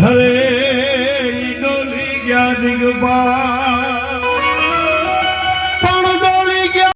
હરે ડોલી ગયા દિગબાર.